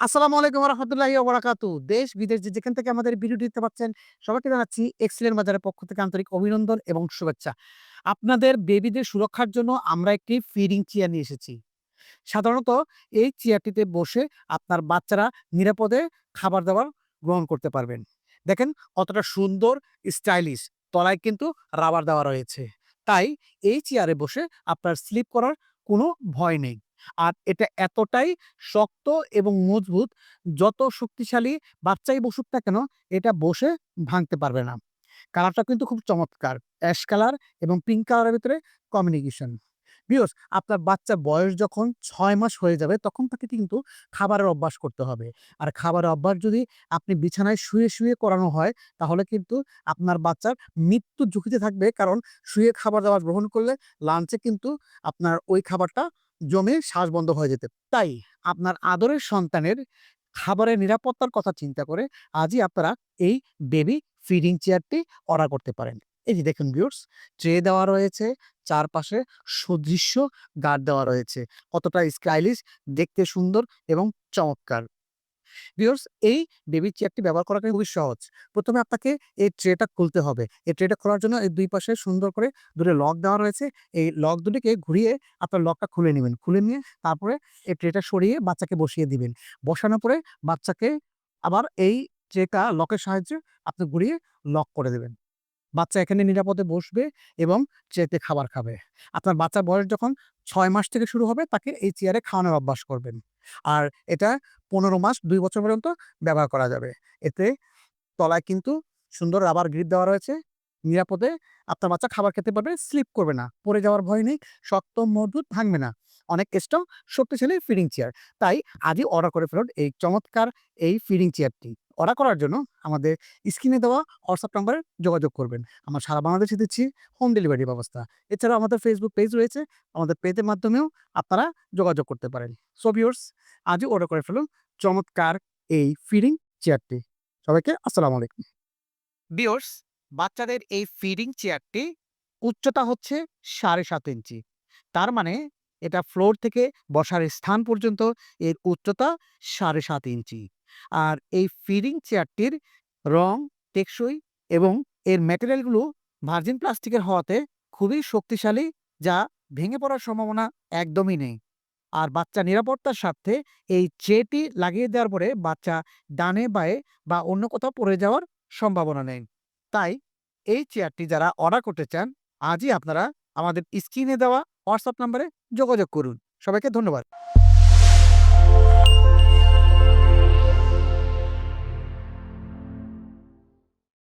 আসসালামু আলাইকুম রহমতুল্লাহি ওবরাকাতু। দেশ বিদেশ যে যেখান থেকে আমাদের ভিডিওটি দেখতে পাচ্ছেন, সবাইকে জানাচ্ছি এক্সেলেন্ট বাজারের পক্ষ থেকে আন্তরিক অভিনন্দন এবং শুভেচ্ছা। আপনাদের বেবিদের সুরক্ষার জন্য আমরা একটি ফিডিং চেয়ার নিয়ে এসেছি। সাধারণত এই চেয়ারটিতে বসে আপনার বাচ্চারা নিরাপদে খাবার-দাবার গ্রহণ করতে পারবেন। দেখেন কতটা সুন্দর স্টাইলিশ তলায় কিন্তু রাবার দেওয়া রয়েছে। তাই এই চেয়ারে বসে আপনার স্লিপ করার কোনো ভয় নেই। আর এটা এতটাই শক্ত এবং মজবুত যত শক্তিশালী বাচ্চাই বসুক না কেন এটা বসে ভাঙতে পারবে না। কালারটা কিন্তু খুব চমৎকার। অ্যাশ কালার এবং পিঙ্ক কালারের ভিতরে কমিউনিকেশন ভিউয়ার্স আপনার বাচ্চার বয়স যখন ছয় মাস হয়ে যাবে তখন তাকে কিন্তু খাবারের অভ্যাস করতে হবে। আর খাবারের অভ্যাস যদি আপনি বিছানায় শুয়ে, শুয়ে করানো হয় তাহলে কিন্তু আপনার বাচ্চার মৃত্যু ঝুঁকিতে থাকবে। কারণ শুয়ে খাবার-দাবার গ্রহণ করলে লাঞ্চে কিন্তু আপনার ওই খাবারটা জমে শ্বাস বন্ধ হয়ে যেতে তাই আপনার আদরের সন্তানের খাবারের নিরাপত্তার কথা চিন্তা করে আজই আপনারা এই বেবি ফিডিং চেয়ারটি অর্ডার করতে পারেন। এই যে দেখুন ভিউর্স ট্রে দেওয়া রয়েছে, চারপাশে সুদৃশ্য গার্ড দেওয়া রয়েছে। কতটা স্টাইলিশ, দেখতে সুন্দর এবং চমৎকার। ভিউয়ার্স এই বেবি চেয়ারটি ব্যবহার করা খুবই সহজ। প্রথমে আপনাকে এই ট্রেটা খুলতে হবে। এই ট্রেটা খোলার জন্য এই দুই পাশে সুন্দর করে দুটো লক দেওয়া রয়েছে। এই লক দুটিকে ঘুরিয়ে আপনার লকটা খুলে নেবেন খুলে নিয়ে তারপরে এই ট্রেটা সরিয়ে বাচ্চাকে বসিয়ে দিবেন। বসানোর পরে বাচ্চাকে আবার এই ট্রেটা লকের সাহায্যে আপনি ঘুরিয়ে লক করে দেবেন। বাচ্চা এখানে নিরাপদে বসবে এবং ট্রেতে খাবার খাবে। আপনার বাচ্চার বয়স যখন ছয় মাস থেকে শুরু হবে তাকে এই চেয়ারে খাওয়ানোর অভ্যাস করবেন। আর এটা ১৫ মাস দুই বছর পর্যন্ত ব্যবহার করা যাবে। এতে তলায় কিন্তু সুন্দর রাবার গ্রিপ দেওয়া রয়েছে। নিরাপদে আপনার বাচ্চা খাবার খেতে পারবে, স্লিপ করবে না। পড়ে যাওয়ার ভয় নেই। শক্ত, মজবুত, ভাঙবে না। অনেক স্ট্রং, শক্তিশালী ফিডিং চেয়ার। তাই আজই অর্ডার করে ফেলুন এই চমৎকার এই ফিডিং চেয়ারটি। অর্ডার করার জন্য আমাদের স্ক্রিনে দেওয়া হোয়াটসঅ্যাপ নাম্বারে যোগাযোগ করবেন। আমরা সারা বাংলাদেশে দিচ্ছি হোম ডেলিভারি ব্যবস্থা। এছাড়াও আমাদের ফেসবুক পেজ রয়েছে। আমাদের পেজের মাধ্যমেও আপনারা যোগাযোগ করতে পারেন। সো ভিউয়ার্স আজই অর্ডার করে ফেলুন চমৎকার এই ফিডিং চেয়ারটি। সবাইকে আসসালামু আলাইকুম। ভিউয়ার্স বাচ্চাদের এই ফিডিং চেয়ারটি উচ্চতা হচ্ছে ৭.৫ ইঞ্চি। তার মানে এটা ফ্লোর থেকে বসার স্থান পর্যন্ত এর উচ্চতা ৭.৫ ইঞ্চি। আর এই ফিডিং চেয়ারটির রং টেকসই এবং এর ম্যাটেরিয়ালগুলো ভার্জিন প্লাস্টিকের হওয়াতে খুবই শক্তিশালী, যা ভেঙে পড়ার সম্ভাবনা একদমই নেই। আর বাচ্চা নিরাপত্তার স্বার্থে এই ট্রেটি লাগিয়ে দেওয়ার পরে বাচ্চা ডানে বায়ে বা অন্য কোথাও পড়ে যাওয়ার সম্ভাবনা নেই। তাই এই চেয়ারটি যারা অর্ডার করতে চান, আজই আপনারা আমাদের স্ক্রিনে দেওয়া হোয়াটসঅ্যাপ নাম্বারে যোগাযোগ করুন। সবাইকে ধন্যবাদ।